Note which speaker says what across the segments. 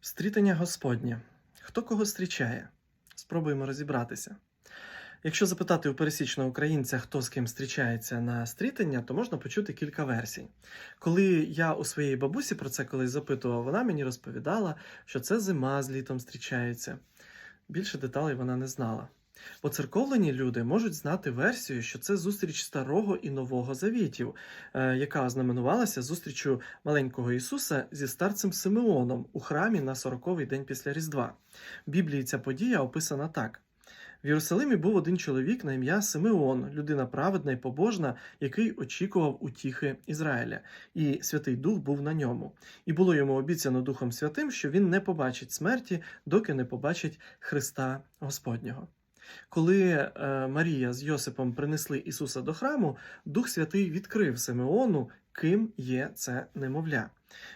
Speaker 1: Стрітання Господнє. Хто кого зустрічає? Спробуємо розібратися. Якщо запитати у пересічного українця, хто з ким зустрічається на стрітання, то можна почути кілька версій. Коли я у своєї бабусі про це колись запитував, вона мені розповідала, що це зима з літом зустрічається. Більше деталей вона не знала. Поцерковлені люди можуть знати версію, що це зустріч старого і нового завітів, е, яка ознаменувалася зустрічю маленького Ісуса зі старцем Симеоном у храмі на 40-й день після Різдва. В Біблії ця подія описана так. В Єрусалимі був один чоловік на ім'я Симеон, людина праведна і побожна, який очікував утіхи Ізраїля, і Святий Дух був на ньому. І було йому обіцяно Духом Святим, що він не побачить смерті, доки не побачить Христа Господнього. Коли е, Марія з Йосипом принесли Ісуса до храму, Дух Святий відкрив Симеону, ким є це немовля.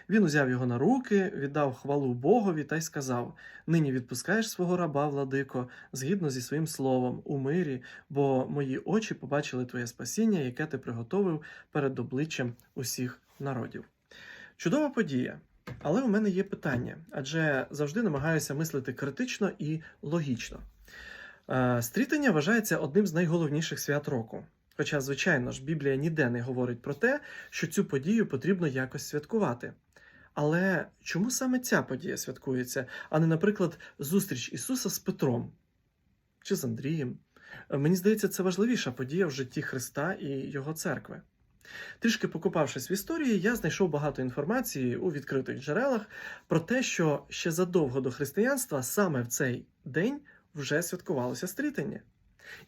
Speaker 1: Він узяв його на руки, віддав хвалу Богові та й сказав: Нині відпускаєш свого раба, владико, згідно зі своїм словом, у мирі, бо мої очі побачили твоє спасіння, яке ти приготовив перед обличчям усіх народів. Чудова подія. Але у мене є питання, адже завжди намагаюся мислити критично і логічно. Е, Стрітання вважається одним з найголовніших свят року. Хоча, звичайно ж, Біблія ніде не говорить про те, що цю подію потрібно якось святкувати. Але чому саме ця подія святкується, а не, наприклад, зустріч Ісуса з Петром чи з Андрієм? Е, Мені здається, це важливіша подія в житті Христа і Його церкви. Трішки покопавшись в історії, я знайшов багато інформації у відкритих джерелах про те, що ще задовго до християнства саме в цей день вже святкувалося стрітання.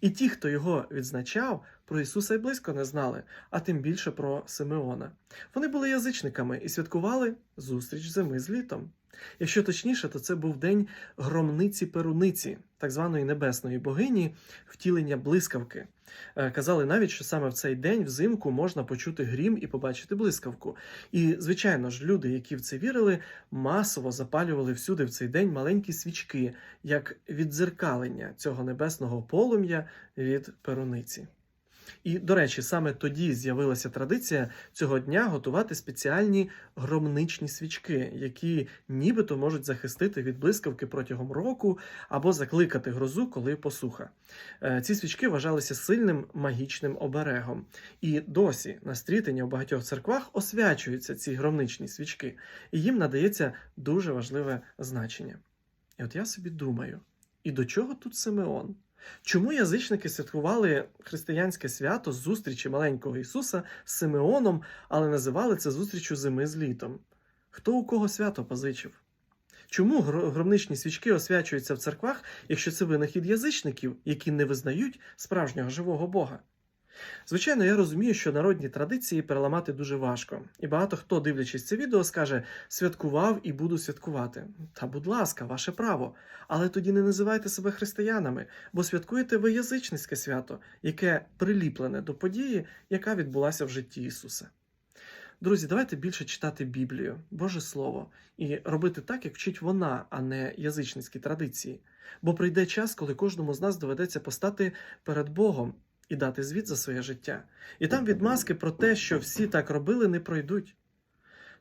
Speaker 1: І ті, хто його відзначав, про Ісуса й близько не знали, а тим більше про Симеона. Вони були язичниками і святкували зустріч зими з літом. Якщо точніше, то це був день громниці-перуниці, так званої небесної богині, втілення блискавки. Е, Казали навіть, що саме в цей день взимку можна почути грім і побачити блискавку. І, звичайно ж, люди, які в це вірили, масово запалювали всюди в цей день маленькі свічки, як віддзеркалення цього небесного полум'я від перуниці. І, до речі, саме тоді з'явилася традиція цього дня готувати спеціальні громничні свічки, які нібито можуть захистити від блискавки протягом року або закликати грозу, коли посуха. Е, Ці свічки вважалися сильним магічним оберегом. І досі на стрітення у багатьох церквах освячуються ці громничні свічки, і їм надається дуже важливе значення. І от я собі думаю: і до чого тут Симеон? Чому язичники святкували християнське свято з зустрічі маленького Ісуса з Симеоном, але називали це зустрічю зими з літом? Хто у кого свято позичив? Чому гро- громничні свічки освячуються в церквах, якщо це винахід язичників, які не визнають справжнього живого Бога? Звичайно, я розумію, що народні традиції переламати дуже важко, і багато хто, дивлячись це відео, скаже святкував і буду святкувати. Та, будь ласка, ваше право. Але тоді не називайте себе християнами, бо святкуєте ви язичницьке свято, яке приліплене до події, яка відбулася в житті Ісуса. Друзі, давайте більше читати Біблію, Боже Слово, і робити так, як вчить вона, а не язичницькі традиції. Бо прийде час, коли кожному з нас доведеться постати перед Богом і дати звіт за своє життя. І там відмазки про те, що всі так робили, не пройдуть.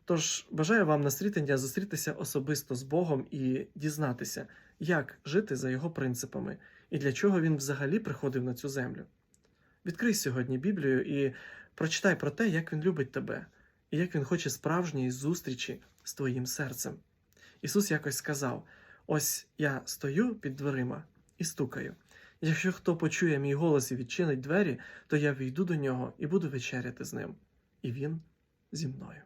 Speaker 1: Тож бажаю вам на стрітення зустрітися особисто з Богом і дізнатися, як жити за його принципами і для чого він взагалі приходив на цю землю. Відкрий сьогодні Біблію і прочитай про те, як він любить тебе, і як він хоче справжньої зустрічі з твоїм серцем. Ісус якось сказав: Ось я стою під дверима і стукаю. Якщо хто почує мій голос і відчинить двері, то я війду до нього і буду вечеряти з ним, і він зі мною.